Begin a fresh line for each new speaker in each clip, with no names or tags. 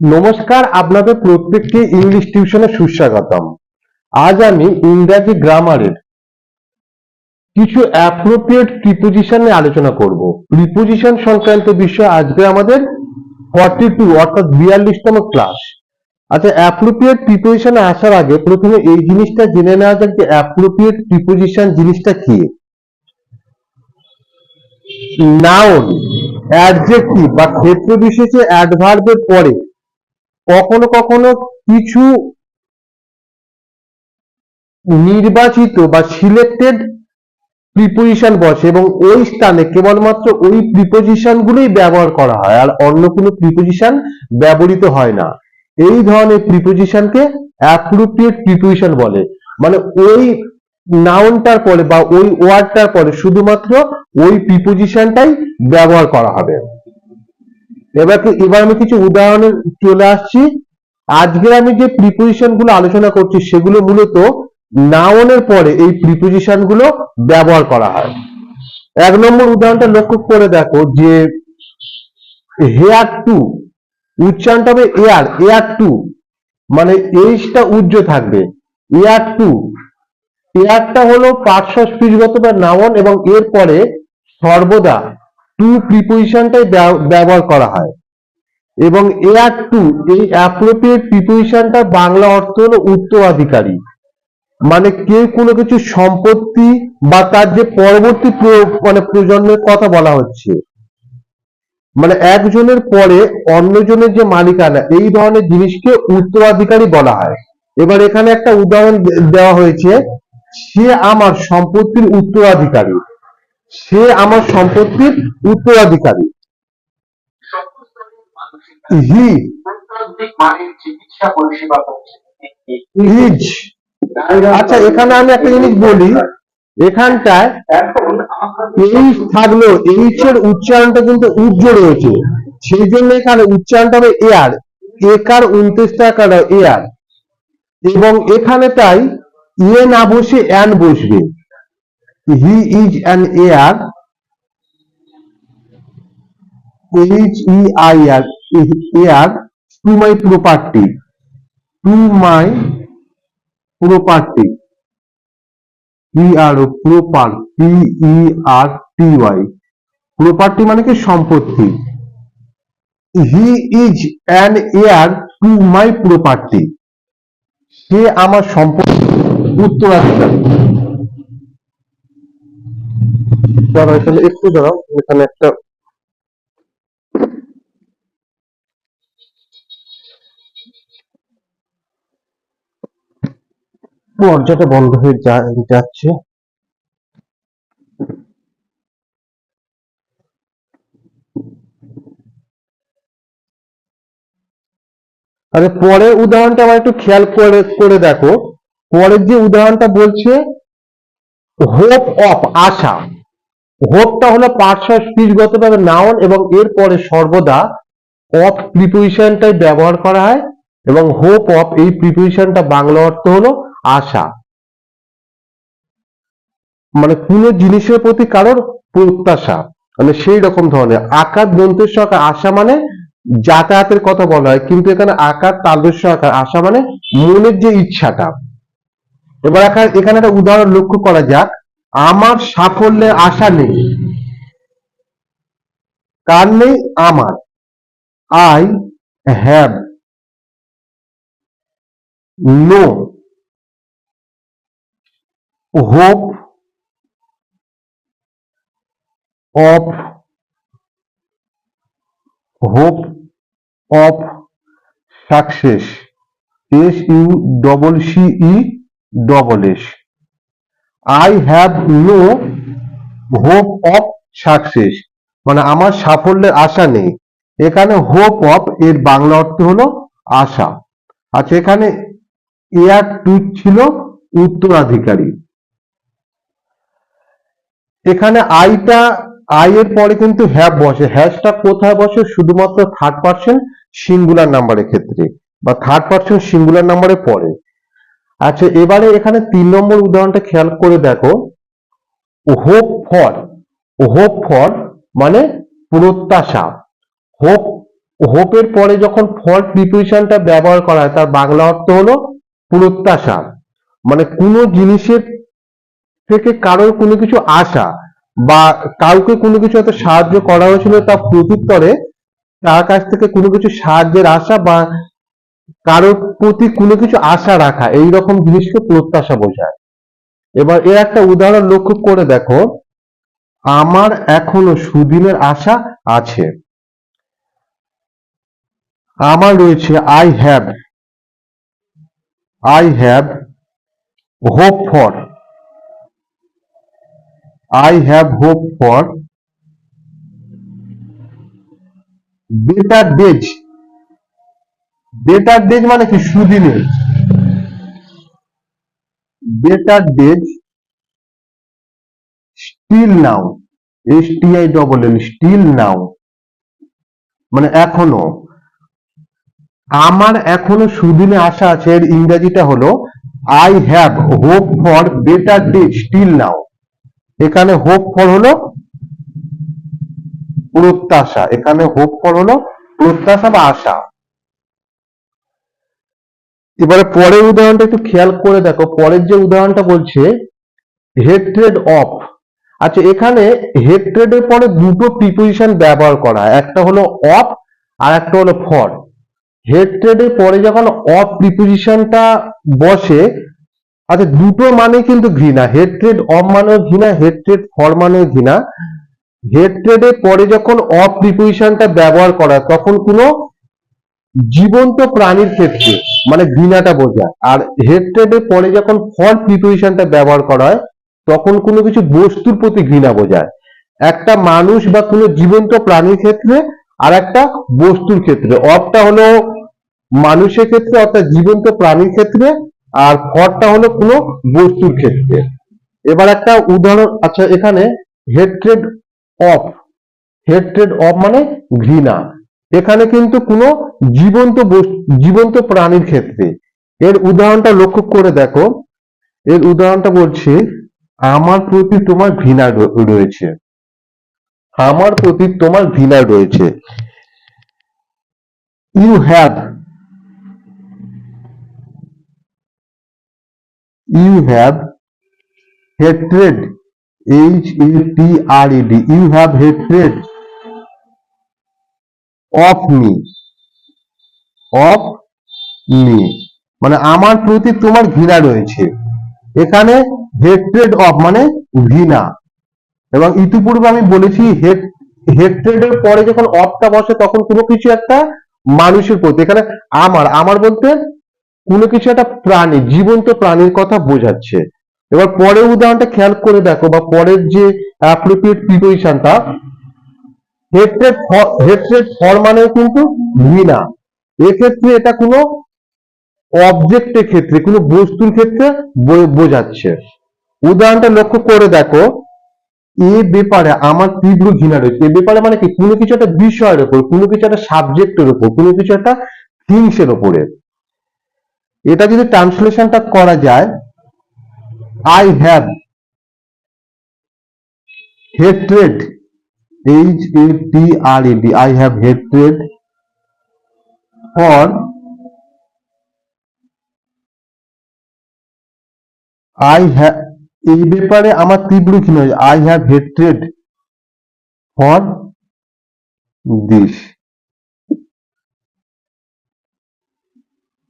নমস্কার, আপনাদের প্রত্যেককে ইংলিশ টিউশনে সুস্বাগতম। আজ আমি ইংরাজি গ্রামারের কিছু অ্যাপ্রোপ্রিয়েট প্রিপোজিশন নিয়ে আলোচনা করব। প্রিপোজিশন সংক্রান্ত বিষয় আজকে আমাদের ফর্টি টু অর্থাৎ বিয়াল্লিশতম ক্লাস আচ্ছা অ্যাপ্রোপ্রিয়েট প্রিপোজিশনে আসার আগে প্রথমে এই জিনিসটা জেনে নেওয়া যাক যে অ্যাপ্রোপ্রিয়েট প্রিপোজিশন জিনিসটা কি। নাউন অ্যাডজেক্টিভ বা ক্ষেত্র বিশেষে অ্যাডভার্বের পরে কখনো কখনো কিছু নির্বাচিত বা সিলেক্টেড প্রিপোজিশন বসে এবং ওই স্থানে কেবলমাত্র ওই প্রিপোজিশন গুলোই ব্যবহার করা হয় আর অন্য কোনো প্রিপোজিশন ব্যবহৃত হয় না। এই ধরনের প্রিপোজিশনকে অ্যাপ্রোপ্রিয়েট প্রিপোজিশন বলে। মানে ওই নাউনটার পরে বা ওই ওয়ার্ডটার পরে শুধুমাত্র ওই প্রিপোজিশনটাই ব্যবহার করা হবে। এবার এবার আমি কিছু উদাহরণে চলে আসছি। আজকে আমি যে প্রিপোজিশনগুলো আলোচনা করছি, সেগুলো মূলত নাউনের পরে এই প্রিপোজিশনগুলো ব্যবহার করা হয়। এক নম্বর উদাহরণটা লক্ষ্য করে দেখো যে হেয়ার টু উচ্চারণটা হবে এয়ার এয়ার টু মানে এইচটা উজ্জ থাকবে। এয়ার টু এয়ারটা হলো পার্শ্ব স্পীচগত বা এবং এর পরে সর্বদা টু প্রিপোজিশনটাই ব্যবহার করা হয়। এবং এয়ার টু এই অ্যাপ্রোপ্রিয়েট প্রিপোজিশনটার বাংলা অর্থ হলো উত্তরাধিকারী। মানে কেউ কোনো কিছু সম্পত্তি বা তার যে পরবর্তী প্র- মানে প্রজন্মের কথা বলা হচ্ছে। মানে একজনের পরে অন্যজনের যে মালিকানা, এই ধরনের জিনিসকে উত্তরাধিকারী বলা হয়। এবার এখানে একটা উদাহরণ দেওয়া হয়েছে, সে আমার সম্পত্তির উত্তরাধিকারী। সে আমার সম্পত্তির উত্তরাধিকারী। আচ্ছা এখানে আমি একটা জিনিস বলি। এখানটায়
এখন আমাদের
এইচ এর উচ্চারণটা কিন্তু উজ্জ রয়েছে। সেই জন্য এখানে উচ্চারণটা হবে এয়ার একার উনত্রিশ টাকার এয়ার এবং এখানে তাই ইয়ে না বসে অ্যান বসবে। He is an heir H E I R heir to my property to my property P R proper P E R T Y property মানে কি? সম্পত্তি. He is an heir to my property সে আমার সম্পত্তি। উত্তরাধিকারী। দাঁড়াও, এখানে একটু দাঁড়াও, এখানে একটা দরজাটা বন্ধ হয়ে যাচ্ছে। আরে পরের উদাহরণটা আবার একটু খেয়াল করে করে দেখো। পরের যে উদাহরণটা বলছে হোপ অফ আশা। হোপটা হলো পার্শ্ব স্পিচগতভাবে নাউন এবং এর পরে সর্বদা অফ প্রিপোজিশনটাই ব্যবহার করা হয় এবং হোপ অফ এই প্রিপোজিশনটা বাংলা অর্থ হলো আশা। মানে কোন জিনিসের প্রতি কারোর প্রত্যাশা। মানে সেই রকম ধরনের। আকার দন্তের আকার আশা মানে যাতায়াতের কথা বলা হয়, কিন্তু এখানে আকার তালদস্য আকার আশা মানে মনের যে ইচ্ছাটা। এবার এখানে একটা উদাহরণ লক্ষ্য করা যাক। আমার সাফল্যের আশা নেই কার নেই আমার, I have no hope of hope of success, S U double C double S. I have no hope of success মানে আমার সাফল্যের আশা নেই। এখানে হোপ অফ এর বাংলা অর্থ হলো আশা। আচ্ছা এখানে এয়ার টু ছিল উত্তরাধিকারী। এখানে আইটা আই এর পরে কিন্তু হ্যাভ বসে। হ্যাশটা কোথায় বসে? শুধুমাত্র থার্ড পার্সন সিঙ্গুলার নাম্বারের ক্ষেত্রে। বা থার্ড পার্সন সিঙ্গুলার নাম্বারের পরে। আচ্ছা এবারে এখানে তিন নম্বর উদাহরণটা খেয়াল করে দেখো। হোপ ফর হোপ ফর মানে প্রত্যাশা। হোপ হোপের পরে যখন ফর প্রিপোজিশনটা ব্যবহার করা হয়, তার বাংলা অর্থ হলো প্রত্যাশা। মানে কোনো জিনিসের থেকে কারোর কোনো কিছু আশা বা কাউকে কোনো কিছু হয়তো সাহায্য করা হয়েছিল তার প্রত্যুত্তরে তার কাছ থেকে কোনো কিছু সাহায্যের আশা বা কারোর প্রতি কোনো কিছু আশা রাখা এই রকম জিনিসকে প্রত্যাশা বোঝায়। এবার এর একটা উদাহরণ লক্ষ্য করে দেখো। আমার এখনও সুদিনের আশা আছে। আমার রয়েছে I have I have hope for I have hope for better days better days মানে কি সুদিনের? Better days still now S double L still now মানে এখনও। আমার এখনও সুদিনে আশা আছে, এর ইংরেজিটা হলো I have hope for better day still now এখানে হোপ ফর হলো প্রত্যাশা, এখানে হোপ ফর হলো প্রত্যাশা বা আশা। এবারে পরের উদাহরণটা একটু খেয়াল করে দেখো। পরের যে উদাহরণটা বলছে হেট্রেড অফ আচ্ছা এখানে হেট্রেড এর পরে দুটো প্রিপোজিশন ব্যবহার করা। একটা হলো অফ আর একটা হলো ফর হেট্রেড এর পরে যখন অফ প্রিপোজিশনটা বসে আচ্ছা দুটো মানে কিন্তু ঘৃণা। হেট্রেড অফ মানেও ঘৃণা হেট্রেড ফর মানেও ঘৃণা। হেট্রেড এর পরে যখন অফ প্রিপোজিশনটা ব্যবহার করা, তখন কোনো জীবন্ত প্রাণীর ক্ষেত্রে মানে ঘৃণাটা বোঝায়। আর এর পরে যখন ফর প্রিপোজিশনটা ব্যবহার করা হয়, তখন কোনো কিছু বস্তুর প্রতি ঘৃণা বোঝায়। একটা মানুষ বা কোনো জীবন্ত প্রাণীর ক্ষেত্রে আর একটা বস্তুর ক্ষেত্রে। অফটা হলো মানুষের ক্ষেত্রে, অর্থাৎ জীবন্ত প্রাণীর ক্ষেত্রে, আর ফরটা হলো কোনো বস্তুর ক্ষেত্রে। এবার একটা উদাহরণ আচ্ছা এখানে হেট্রেড অফ হেট্রেড অফ মানে ঘৃণা। এখানে কিন্তু কোনো জীবন্ত জীবন্ত প্রাণীর ক্ষেত্রে। এর উদাহরণটা লক্ষ্য করে দেখো। এর উদাহরণটা বলছে, আমার প্রতি তোমার ঘৃণা রয়েছে। আমার প্রতি তোমার ঘৃণা রয়েছে। You have you have hatred H A T R E D you have hatred of me of me মানে আমার প্রতি তোমার ঘৃণা রয়েছে। এখানে হেট্রেড অফ মানে ঘৃণা। এবং ইতিপূর্বে আমি বলেছি হেট্রেড এর পরে যখন অফটা বসে, তখন কোনো কিছু একটা মানুষের প্রতি, এখানে আমার আমার বলতে কোনো কিছু একটা প্রাণী, জীবন্ত প্রাণীর কথা বোঝাচ্ছে। এবার পরের উদাহরণটা খেয়াল করে দেখো, বা পরের যে অ্যাপ্রোপ্রিয়েট প্রিপোজিশনটা হেট্রেড হেট্রেড ফর মানে কিন্তু ঘৃণা। এক্ষেত্রে এটা কোনো অবজেক্টের ক্ষেত্রে, কোনো বস্তুর ক্ষেত্রে বোঝাচ্ছে। উদাহরণটা লক্ষ্য করে দেখো, এ ব্যাপারে আমার তীব্র ঘৃণা রয়েছে। এ ব্যাপারে মানে কি? কোনো কিছু একটা বিষয়ের উপর কোনো কিছু একটা সাবজেক্টের উপর কোনো কিছু একটা থিংসের উপরে এটা যদি ট্রান্সলেশনটা করা যায় I have hatred H A T R E D I have hatred for I have এই ব্যাপারে আমার তীব্র ঘৃণা I have hatred for this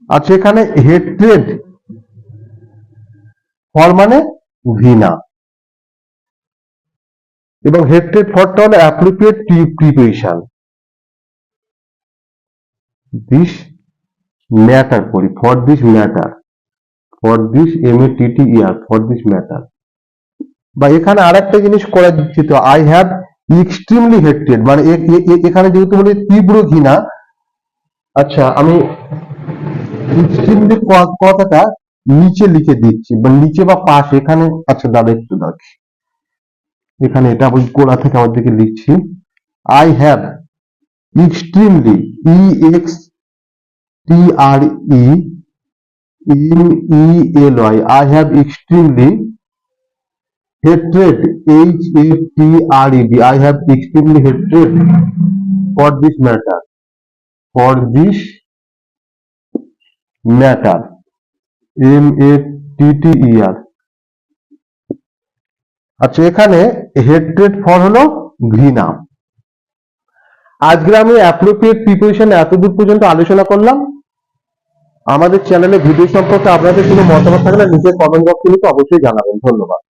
আচ্ছা এখানে হেট্রেড ফর মানে ঘৃণা। এবং হেট্রেড ফরটা হলো অ্যাপ্রোপ্রিয়েট প্রিপোজিশন দিস ম্যাটার করি for this matter for this M A T T year for this matter বা এখানে আরেকটা জিনিস করা দিচ্ছি তো আই হ্যাভ এক্সট্রিমলি হেট্রেড মানে এখানে যেহেতু বলি তীব্র ঘৃণা আচ্ছা আমি এক্সট্রিমলি কথাটা নিচে লিখে দিচ্ছি, বা নিচে বা পাশে, এখানে আচ্ছা দাদা একটু দাও এখানে এটা ওই গোড়া থেকে আমার দিকে লিখছি। I have extremely E X T R E M E L Y I have extremely hatred H A T R E D I have extremely hatred for this matter for this matter M A T T E R আচ্ছা এখানে hatred for হলো ঘৃণা। আজকে আমি appropriate preparation এতদূর পর্যন্ত আলোচনা করলাম। আমাদের চ্যানেলে ভিডিও সম্পর্কে আপনাদের কোনো মতামত থাকলে নিচে কমেন্ট বক্সে অবশ্যই জানাবেন। ধন্যবাদ।